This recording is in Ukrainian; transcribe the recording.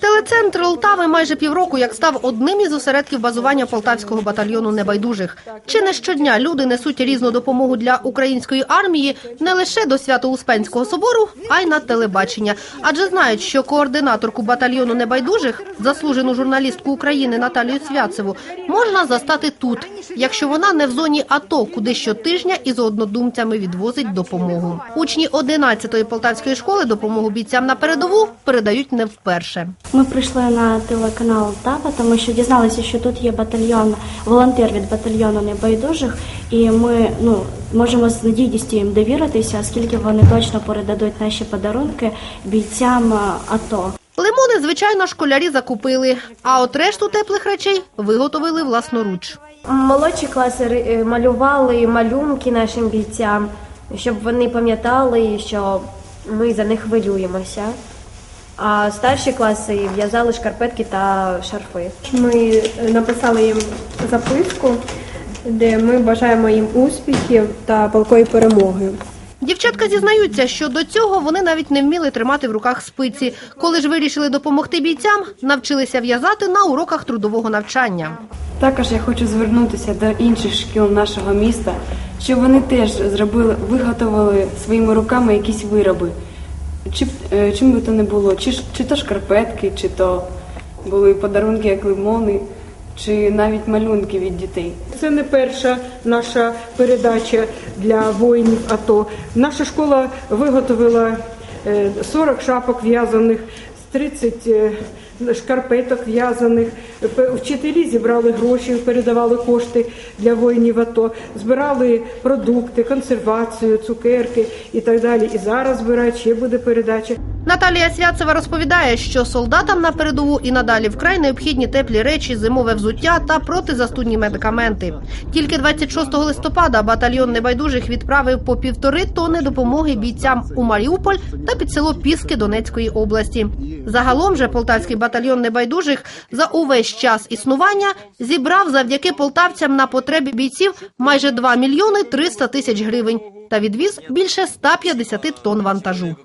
Телецентр Лтави майже півроку як став одним із осередків базування полтавського батальйону небайдужих. Чи не щодня люди несуть різну допомогу для української армії не лише до Свято-Успенського собору, а й на телебачення. Адже знають, що координаторку батальйону небайдужих, заслужену журналістку України Наталію Святцеву, можна застати тут, якщо вона не в зоні АТО, куди щотижня із однодумцями відвозить допомогу. Учні 11-ї полтавської школи допомогу бійцям на передову передають не вперше. Ми прийшли на телеканал Тава, тому що дізналися, що тут є батальйон, волонтер від батальйону небайдужих, і ми ну можемо з надійністю їм довіритися, оскільки вони точно передадуть наші подарунки бійцям е, АТО. Лимони, звичайно, школярі закупили, а от решту теплих речей виготовили власноруч. Молодші класи е, малювали малюнки нашим бійцям, щоб вони пам'ятали, що ми за них хвилюємося. А старші класи в'язали шкарпетки та шарфи. Ми написали їм записку, де ми бажаємо їм успіхів та палкої перемоги. Дівчатка зізнаються, що до цього вони навіть не вміли тримати в руках спиці. Коли ж вирішили допомогти бійцям, навчилися в'язати на уроках трудового навчання. Також я хочу звернутися до інших шкіл нашого міста, щоб вони теж зробили, виготовили своїми руками якісь вироби. Чи, е, чим би то не було, чи, чи то шкарпетки, чи то були подарунки, як лимони, чи навіть малюнки від дітей. Це не перша наша передача для воїнів АТО. Наша школа виготовила е, 40 шапок в'язаних, 30 е, шкарпеток в'язаних. Вчителі зібрали гроші, передавали кошти для воїнів АТО, збирали продукти, консервацію, цукерки і так далі. І зараз збирають, ще буде передача. Наталія Святцева розповідає, що солдатам на передову і надалі вкрай необхідні теплі речі, зимове взуття та протизастудні медикаменти. Тільки 26 листопада батальйон небайдужих відправив по півтори тони допомоги бійцям у Маріуполь та під село Піски Донецької області. Загалом же полтавський батальйон небайдужих за увесь час існування зібрав завдяки полтавцям на потребі бійців майже 2 мільйони 300 тисяч гривень та відвіз більше 150 тонн вантажу.